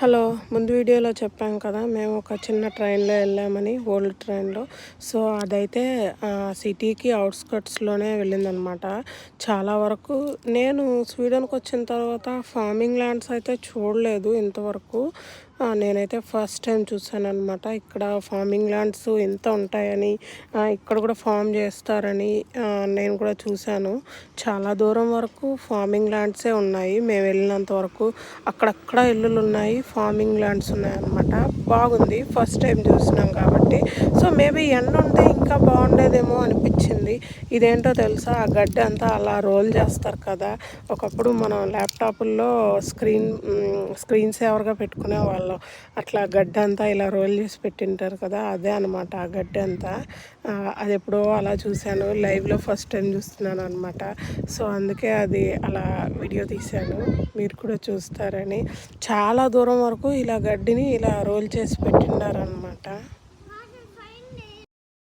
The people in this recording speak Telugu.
హలో ముందు వీడియోలో చెప్పాం కదా మేము ఒక చిన్న ట్రైన్లో వెళ్ళామని ఓల్డ్ ట్రైన్లో. సో అదైతే సిటీకి అవుట్స్కట్స్లోనే వెళ్ళిందనమాట. చాలా వరకు నేను స్వీడన్కి వచ్చిన తర్వాత ఫార్మింగ్ ల్యాండ్స్ అయితే చూడలేదు ఇంతవరకు. నేనైతే ఫస్ట్ టైం చూసాను అనమాట ఇక్కడ ఫార్మింగ్ ల్యాండ్స్ ఎంత ఉంటాయని ఇక్కడ కూడా ఫామ్ చేస్తారని నేను కూడా చూశాను. చాలా దూరం వరకు ఫార్మింగ్ ల్యాండ్సే ఉన్నాయి. మేము వెళ్ళినంత వరకు అక్కడక్కడ ఇల్లులు ఉన్నాయి ఫార్మింగ్ ల్యాండ్స్ ఉన్నాయన్నమాట. బాగుంది ఫస్ట్ టైం చూసినాం కాబట్టి. సో మేబీ ఎండ ఉంటే ఇంకా బాగుండేదేమో అనిపించింది ఇదేంటో తెలుసా? ఆ గడ్డి అంతా అలా రోల్ చేస్తారు కదా. ఒకప్పుడు మనం ల్యాప్టాప్ల్లో స్క్రీన్ స్క్రీన్ సేవర్గా పెట్టుకునే వాళ్ళం. అట్లా గడ్డ అంతా ఇలా రోల్ చేసి పెట్టింటారు కదా అదే అనమాట ఆ గడ్డ అంతా. అది ఎప్పుడో అలా చూశాను. లైవ్లో ఫస్ట్ టైం చూస్తున్నాను అనమాట సో అందుకే అది అలా వీడియో తీశాను. మీరు కూడా చూస్తారని. చాలా దూరం వరకు ఇలా గడ్డిని ఇలా రోల్ చేసి పెట్టినారనమాట